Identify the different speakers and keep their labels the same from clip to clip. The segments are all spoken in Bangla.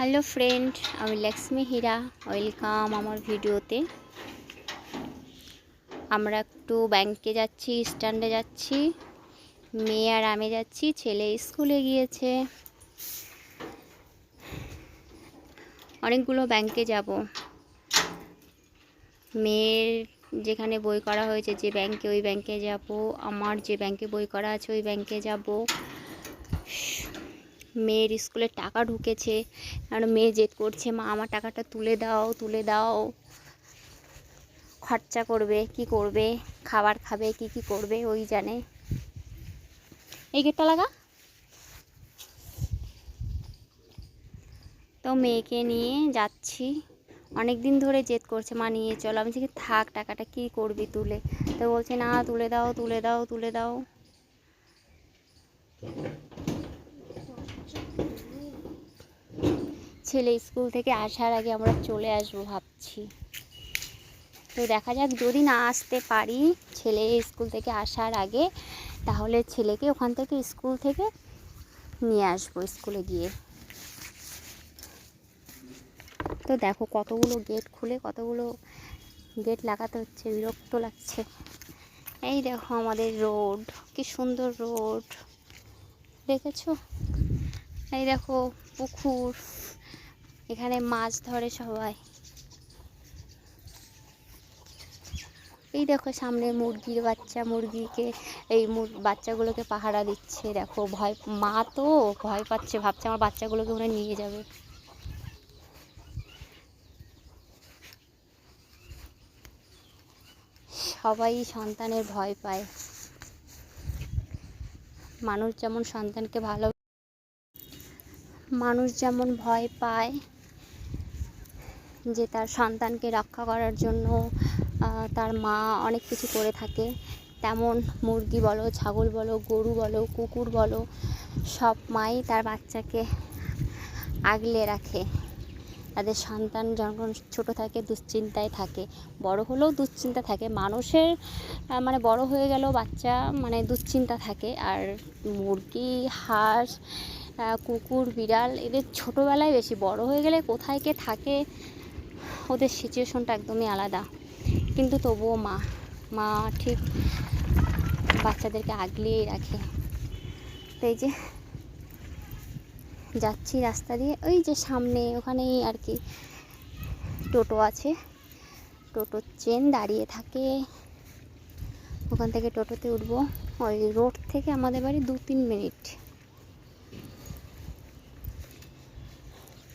Speaker 1: হ্যালো ফ্রেন্ড আমি লক্ষ্মী হীরা ওয়েলকাম আমার ভিডিওতে আমরা একটু ব্যাংকে যাচ্ছি স্ট্যান্ডে যাচ্ছি। মেয়ে আর আমি যাচ্ছি, ছেলে স্কুলে গিয়েছে। অনেকগুলো ব্যাংকে যাব। মেয়ের যেখানে বই করা হয়েছে, যে ব্যাংকে ওই ব্যাংকে যাব। আমার যে ব্যাংকে বই করা আছে, ওই ব্যাংকে যাব। মেয়ের স্কুলে টাকা ঢুকেছে, আর মেয়ে জেদ করছে, মা, আমার টাকাটা তুলে দাও তুলে দাও। খরচা করবে, কি করবে? খাবার খাবে, কি কি করবে? ওই জানে। এই গেটটা লাগা। তো মেয়েকে নিয়ে যাচ্ছি। অনেক দিন ধরে জেদ করছে, মা, নিয়ে চলো। আমি কি থাক, টাকাটা কি করবি তুলে? তো বলছে, না, তুলে দাও তুলে দাও তুলে দাও। ছেলে স্কুল থেকে আসার আগে আমরা চলে আসব ভাবছি। তো দেখা যাক যদি না আসতে পারি ছেলে স্কুল থেকে আসার আগে, তাহলে ছেলেকে ওখান থেকে স্কুল থেকে নিয়ে আসব স্কুলে গিয়ে। তো দেখো কতগুলো গেট খুলে, কতগুলো গেট লাগাতে হচ্ছে, বিরক্ত লাগছে। এই দেখো আমাদের রোড, কি সুন্দর রোড। দেখেছ? এই দেখো পুকুর। এখানে মাছ ধরে সবাই। এই দেখো সামনে মুরগির বাচ্চা, মুরগিকে, এই বাচ্চাগুলোকে পাহারা দিচ্ছে। দেখো ভয়, মা তো ভয় পাচ্ছে, ভাবছে আমার বাচ্চাগুলোকে ওরা নিয়ে যাবে। সবাই সন্তানের ভয় পায়। মানুষ যেমন সন্তানকে ভালো, মানুষ যেমন ভয় পায় যে তার সন্তানকে রক্ষা করার জন্য তার মা অনেক কিছু করে থাকে। তেমন মুরগি বলো, ছাগল বলো, গরু বলো, কুকুর বলো, সব মাই তার বাচ্চাকে আগলে রাখে। তাদের সন্তান যখন ছোট থাকে, দুশ্চিন্তায় থাকে। বড় হলেও দুশ্চিন্তা থাকে। মানুষের মানে বড় হয়ে গেলেও বাচ্চা মানে দুশ্চিন্তা থাকে। আর মুরগি, হাঁস কুকুর, বিড়াল, এদের ছোটোবেলায় বেশি বড় হয়ে গেলে কোথায় কে থাকে ওদের সিচুয়েশনটা একদমই আলাদা। কিন্তু তবুও মা মা ঠিক বাচ্চাদেরকে আগলিয়েই রাখে। তো এই যে যাচ্ছি রাস্তা দিয়ে, ওই যে সামনে ওখানেই আর কি টোটো আছে। টোটোর চেন দাঁড়িয়ে থাকে। ওখান থেকে টোটোতে উঠবো। ওই রোড থেকে আমাদের বাড়ি দু তিন মিনিট।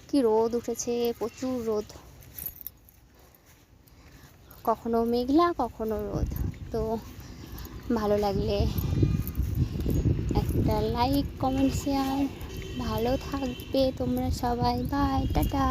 Speaker 1: কি রোদ উঠেছে, প্রচুর রোদ। কখনো মেঘলা, কখনো রোদ। তো ভালো লাগলে একটা লাইক কমেন্ট শেয়ার ভালো থাকবে তোমরা সবাই। Bye tata.